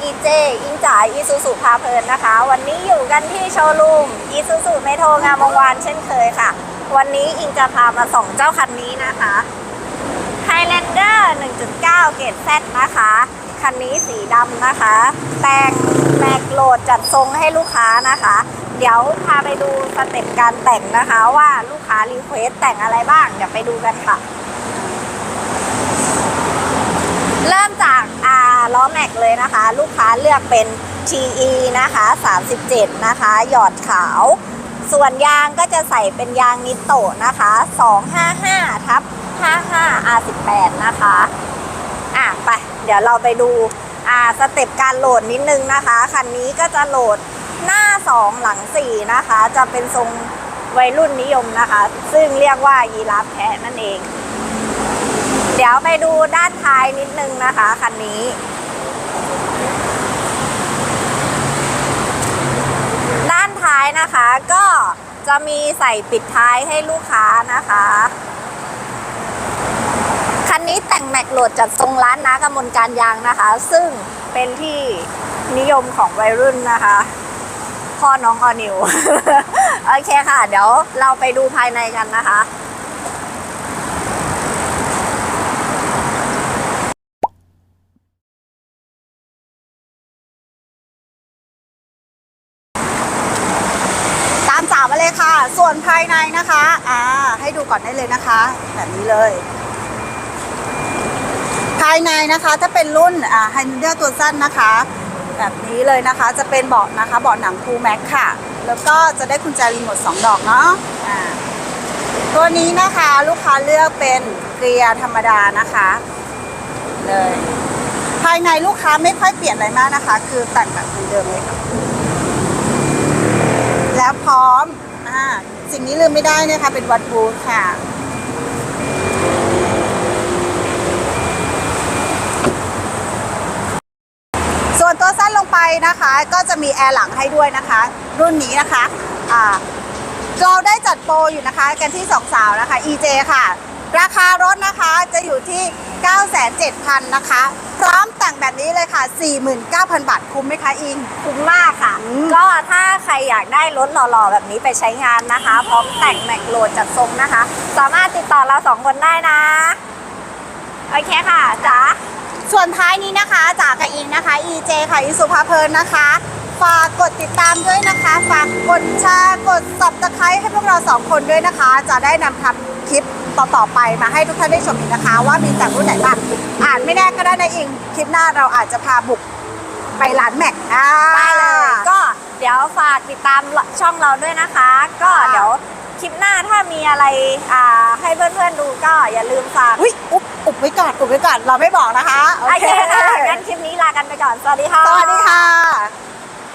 อีเจอิงจ๋าอีซูซูพาเพลินนะคะ วันนี้อยู่กันที่โชว์รูมอีซูซูเมโทงามวงวานเช่นเคยค่ะ วันนี้อิงจะพามาส่องเจ้าคันนี้นะคะ Highlander 1.9 เกรด Z นะคะ คันนี้สีดำนะคะ แต่งแม็กโหลดจัดทรงให้ลูกค้านะคะ เดี๋ยวพาไปดูสเต็ปการแต่งนะคะว่าลูกค้ารีเควสแต่งอะไรบ้าง เดี๋ยวไปดูกันค่ะ เริ่มจาก ล้อแม็กเลยนะคะ ลูกค้าเลือกเป็น TE นะคะ 37 นะคะ หยอดขาว ส่วนยางก็จะใส่เป็นยางนิโตะนะคะ 255ทับ55 R18 นะคะ อะไป เดี๋ยวเราไปดูอ่าสเต็ปการโหลดนิดนึงนะคะ คันนี้ก็จะโหลดหน้า 2 หลัง 4 นะคะ จะเป็นทรงวัยรุ่นนิยมนะคะ ซึ่งเรียกว่ายีราฟแคะนั่นเอง เดี๋ยวไปดูด้านท้ายนิดนึงนะคะ คันนี้ ด้ายนะคะ ก็จะมีใส่ปิดท้ายให้ลูกค้านะคะ คันนี้แต่งแม็กโหลดจากทรงร้านนะกำมลการยางนะคะ ซึ่งเป็นที่นิยมของวัยรุ่นนะคะ พ่อน้องออนิว โอเคค่ะ เดี๋ยวเราไปดูภายในกันนะคะ ตามสาวมาเลย ค่ะ ส่วนภายในนะคะอ่าให้ดูก่อนได้เลยนะคะ แบบนี้เลย ภายในนะคะถ้าเป็นรุ่นอ่าไฮเดอร์ตัวสั้นนะคะ แบบนี้เลยนะคะจะเป็นเบาะนะคะเบาะหนังคูแม็กค่ะ แล้วก็จะได้กุญแจรีโมทสองดอกเนาะอ่าตัวนี้นะคะลูกค้าเลือกเป็นเกียร์ธรรมดานะคะเลยภายในลูกค้าไม่ค่อยเปลี่ยนอะไรมากนะคะ คือแต่งแบบเดิมเลยค่ะแล้วพอืมไม่ได้นะคะ เป็นวัดบูธค่ะ ส่วนตัวสั้นลงไปนะคะ ก็จะมีแอร์หลังให้ด้วยนะคะ รุ่นนี้นะคะ อ่าเราได้จัดโปรอยู่นะคะ กันที่สองสาวนะคะ EJ ค่ะ ราคารถนะคะจะอยู่ที่9,700 นะคะ พร้อมแต่งแบบนี้เลยค่ะ 49,000 บาทคุ้มไหมคะอิง คุ้มมากค่ะอืมก็ถ้าใครอยากได้รถหล่อๆ แบบนี้ไปใช้งานนะคะ พร้อมแต่งแม็กโหลดจัดทรงนะคะ สามารถติดต่อเราสองคนได้นะ โอเคค่ะจ๋าส่วนท้ายนี้นะคะจากกับอิงนะคะ EJ ค่ะอิสุภาเพลินนะคะฝากกดติดตามด้วยนะคะ ฝากกดแชร์ กดสับตะไคร้ให้พวกเราสองคนด้วยนะคะ จะได้นำทำ คลิปต่อๆไปมาให้ทุกท่านได้ชมอีกนะคะ ว่ามีแต่รุ่นไหนบ้างอ่านไม่แน่ก็ได้นะอิงคลิปหน้าเราอาจจะพาบุกไปร้านแม็กอ่า ได้เลยก็เดี๋ยวฝากติดตามช่องเราด้วยนะคะ ก็ค่ะ เดี๋ยวคลิปหน้าถ้ามีอะไรอ่าให้เพื่อนๆดูก็อย่าลืมฝากอุ้ยอุบอุบไว้ก่อนอุบไว้ก่อนเราไม่บอกนะคะโอเคค่ะงั้นคลิปนี้ลากันไปก่อน สวัสดีค่ะ สวัสดีค่ะ